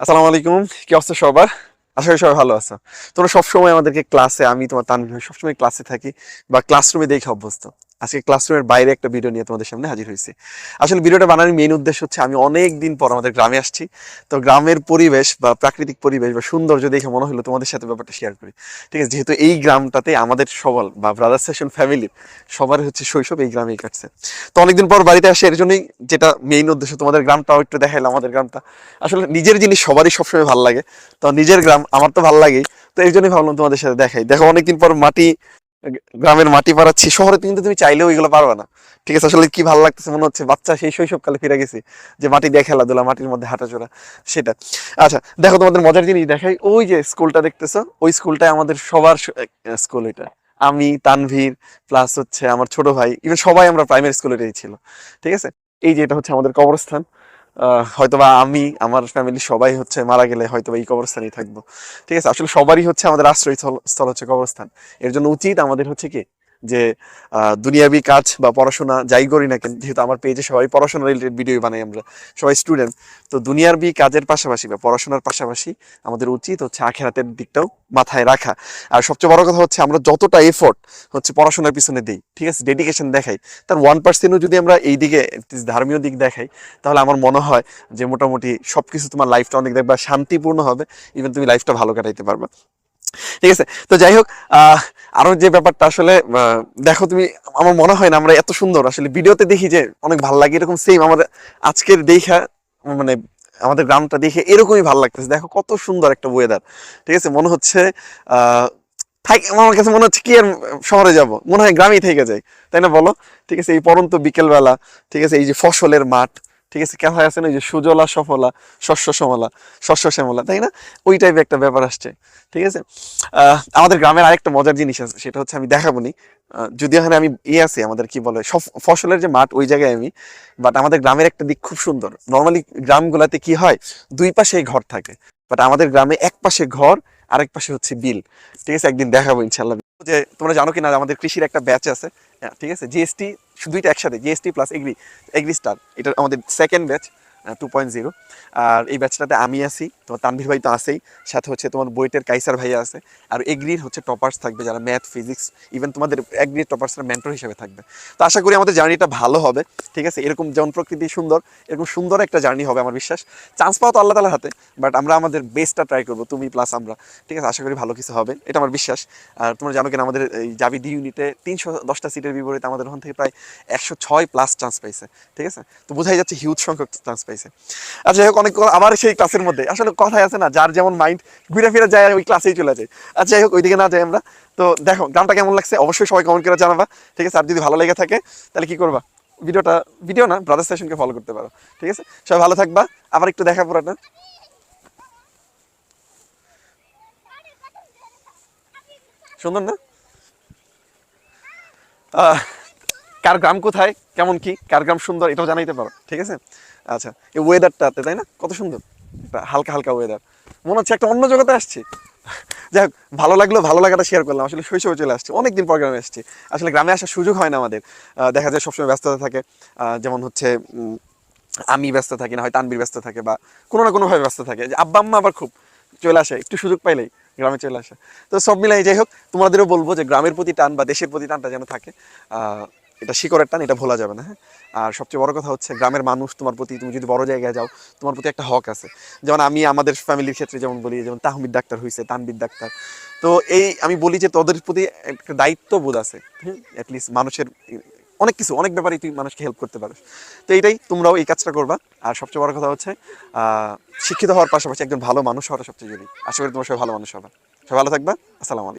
আসসালামু আলাইকুম। কি অবস্থা সবার? আশা করি সবাই ভালো আছো। তোমরা সবসময় আমাদেরকে ক্লাসে আমি তোমার তানভীর সবসময় ক্লাসে থাকি বা ক্লাসরুমে দেখে অভ্যস্ত। আজকে ক্লাসরুমের বাইরে একটা ভিডিও নিয়ে তোমাদের সামনে হাজির হয়েছি। আসলে ভিডিওটা বানানোর মেইন উদ্দেশ্য হচ্ছে আমি অনেক দিন পর আমাদের গ্রামে আসছি। তো গ্রামের পরিবেশ বা প্রাকৃতিক পরিবেশ বা সৌন্দর্য দেখে মনে হলো তোমাদের সাথে ব্যাপারটা শেয়ার করি। ঠিক আছে, যেহেতু এই গ্রামটাতে আমাদের সবল বা ব্রাদার সেশন ফ্যামিলির সবার হচ্ছে শৈশব, এই গ্রামেই কাটছে। তো অনেকদিন পর বাড়িতে আসে, এর জন্যই যেটা মেইন উদ্দেশ্য তোমাদের গ্রামটাও একটু দেখাইলাম, আমাদের গ্রামটা। আসলে নিজের জিনিস সবারই সবসময় ভালো লাগে। তো নিজের গ্রাম, আমার তো ভালো লাগেই। তো এই জন্যই ভাবলাম তোমাদের সাথে দেখাই। দেখো, অনেকদিন পর মাটি গ্রামের মাটি পাড়াচ্ছি, শহরে কিন্তু তুমি চাইলেও এগুলো পারবে না। ঠিক আছে, আসলে কি ভালো লাগতেছে মনে হচ্ছে, বাচ্চা সেই শৈশবকালে ফিরে গেছি, যে মাটি দিয়ে খেলাধুলা, মাটির মধ্যে হাঁটাচোরা সেটা। আচ্ছা দেখো তোমাদের মজার জিনিস দেখাই, ওই যে স্কুলটা দেখতেছো, ওই স্কুলটাই আমাদের সবার স্কুল এটা। আমি, তানভীর প্লাস হচ্ছে আমার ছোট ভাই ইভেন সবাই আমরা প্রাইমারি স্কুলেরই ছিল। ঠিক আছে? এই যে এটা হচ্ছে আমাদের কবরস্থান। হয়তোবা আমি, আমার ফ্যামিলি সবাই হচ্ছে মারা গেলে হয়তোবা এই কবরস্থানেই থাকব। ঠিক আছে, আসলে সবারই হচ্ছে আমাদের আশ্রয়স্থল, স্থল হচ্ছে কবরস্থান। এর জন্য উচিত আমাদের হচ্ছে কি যে দুনিয়াবি কাজ বা পড়াশোনা যাই করি না কেন, যেহেতু আমার পেজে সবাই পড়াশোনা রিলেটেড ভিডিও বানাই আমরা, সবাই স্টুডেন্ট তো দুনিয়ার বি কাজের পাশাপাশি বা পড়াশোনার পাশাপাশি আমাদের উচিত হচ্ছে আখেরাতের দিকটাও মাথায় রাখা। আর সবচেয়ে বড় কথা হচ্ছে আমরা যতটা এফোর্ট হচ্ছে পড়াশোনার পিছনে দিই ঠিক আছে? ডেডিকেশন দেখাই। তার ওয়ান পার্সেন্টও যদি আমরা এই দিকে ধর্মীয় দিক দেখাই, তাহলে আমার মনে হয় যে মোটামুটি সবকিছু তোমার লাইফটা অনেক দেখবা শান্তিপূর্ণ হবে ইভেন তুমি লাইফটা ভালো কাটাইতে পারবে। ঠিক আছে? তো যাই হোক আরও যে ব্যাপারটা আসলে দেখো তুমি, আমার মনে হয় না আমরা এত সুন্দর। আসলে ভিডিওতে দেখি যে অনেক ভালো লাগে, এরকম সেম আমাদের আজকের দেখা মানে আমাদের গ্রামটা দেখে এরকমই ভালো লাগতেছে। দেখো কত সুন্দর একটা ওয়েদার ঠিক আছে? মনে হচ্ছে, আহ আমার কাছে মনে হচ্ছে কি আর শহরে যাব? মনে হয় গ্রামেই থেকে যাই, তাই না বলো? ঠিক আছে? এই পরন্ত বিকেলবেলা, ঠিক আছে? এই যে ফসলের মাঠ ঠিক আছে কেমন আছে না যে সুজলা, সফলা, শস্য সমলা, শস্য শ্যামলা, তাই না? ওই টাইপের একটা ব্যাপার আসছে, ঠিক আছে? আমাদের গ্রামের আরেকটা মজার জিনিস আছে, সেটা হচ্ছে আমি দেখাবো নি যদিও এখানে আমি ইয়ে আছি, আমাদের কি বলে ফসলের যে মাঠ ওই জায়গায় আমি বাট আমাদের গ্রামের একটা দিক খুব সুন্দর। নর্মালি গ্রামগুলাতে কি হয়, দুই পাশে ঘর থাকে বাট আমাদের গ্রামে এক পাশে ঘর, আরেক পাশে হচ্ছে বিল। ঠিক আছে, একদিন দেখাবো ইনশাল্লাহ যে তোমরা জানো কি না আমাদের কৃষির একটা ব্যাচ আছে ঠিক আছে? জিএসটি দুইটা একসাথে GST plus agri agri star এটা আমাদের second batch two point zero আর এই ব্যাচটাতে আমি আছি, তোমার তানভীর ভাই তো আছেই, সাথে হচ্ছে তোমার বইটের কাইসার ভাইয়া আছে। আর এগ্রির হচ্ছে টপার্স থাকবে যারা ম্যাথ ফিজিক্স ইভেন তোমাদের এগ্রির টপার্সরা মেন্টর হিসেবে থাকবে। তো আশা করি আমাদের জার্নিটা ভালো হবে, ঠিক আছে? এরকম যেমন প্রকৃতি সুন্দর, এরকম সুন্দর একটা জার্নি হবে আমার বিশ্বাস। চান্স পাওয়া তো আল্লাহ তালার হাতে বাট আমরা আমাদের বেস্টটা ট্রাই করব, তুমি প্লাস আমরা। ঠিক আছে? আশা করি ভালো কিছু হবে, এটা আমার বিশ্বাস। আর তোমরা জানো কিনা, আমাদের এই জাবি ডি ইউনিটে তিনশো দশটা সিটের বিপরীতে আমাদের ওখান থেকে প্রায় একশো ছয় প্লাস চান্স পাইছে, ঠিক আছে? তো বোঝাই যাচ্ছে হিউজ সংখ্যক চান্স পাইছে। আচ্ছা যাই হোক অনেক আবার সেই ক্লাসের মধ্যে। আসলে কথাই আছে না যার যেমন মাইন্ড ঘুরে ফিরে যায় ওই ক্লাসেই চলে যায়। আচ্ছা যাই হোক ওইদিকে না যাই আমরা। তো দেখো গানটা কেমন লাগছে? অবশ্যই সবাই কমেন্ট করে জানাবা। ঠিক আছে আর যদি ভালো লেগে থাকে তাহলে কি করবা? ভিডিওটা ভিডিও না ব্রাদার স্টেশনকে ফলো করতে পারো। ঠিক আছে? সবাই ভালো থাকবা। আবার একটু দেখা পুরাটা। সুন্দর না? আহ, কার গ্রাম কোথায়, কেমন কি, কার গ্রাম সুন্দর, এটাও জানাইতে পারো, ঠিক আছে? আচ্ছা এই ওয়েদারটাতে তাই না? কত সুন্দর, একটা হালকা হালকা ওয়েদার মনে হচ্ছে একটা অন্য জগতে আসছি। যাই হোক, ভালো লাগল, ভালো লাগাটা শেয়ার করলাম। আসলে শৈশবে চলে আসছি, অনেকদিন পর গ্রামে আসছি। আসলে গ্রামে আসার সুযোগ হয় না আমাদের। দেখা যায় সবসময় ব্যস্ততা থাকে। যেমন হচ্ছে আমি ব্যস্ত থাকি না হয় তানবির ব্যস্ত থাকে বা কোনো না কোনোভাবে ব্যস্ত থাকে। যে আব্বা, আম্মা আবার খুব চলে আসে, একটু সুযোগ পাইলেই গ্রামে চলে আসে। তো সব মিলাই যাই হোক, তোমাদেরও বলব যে গ্রামের প্রতি টান বা দেশের প্রতি টানটা যেন থাকে। এটা শিকড়ের টান, এটা ভোলা যাবে না হ্যাঁ? আর সবচেয়ে বড় কথা হচ্ছে গ্রামের মানুষ তোমার প্রতি, তুমি যদি বড় জায়গায় যাও, তোমার প্রতি একটা হক আছে। যেমন আমি আমাদের ফ্যামিলির ক্ষেত্রে যেমন বলি, যেমন তাহমিদ ডাক্তার হয়েছে তানবির ডাক্তার। তো এই আমি বলি যে তোদের প্রতি একটা দায়িত্ববোধ আছে হ্যাঁ অ্যাটলিস্ট মানুষের, অনেক কিছু, অনেক ব্যাপারে তুই মানুষকে হেল্প করতে পারিস। তো এইটাই, তোমরাও এই কাজটা করবা। আর সবচেয়ে বড় কথা হচ্ছে শিক্ষিত হওয়ার পাশাপাশি একজন ভালো মানুষ হওয়াটা সবচেয়ে জরুরি। আশা করি তোমার সবাই ভালো মানুষ হবে। সবাই ভালো থাকবা। আসসালামু আলাইকুম।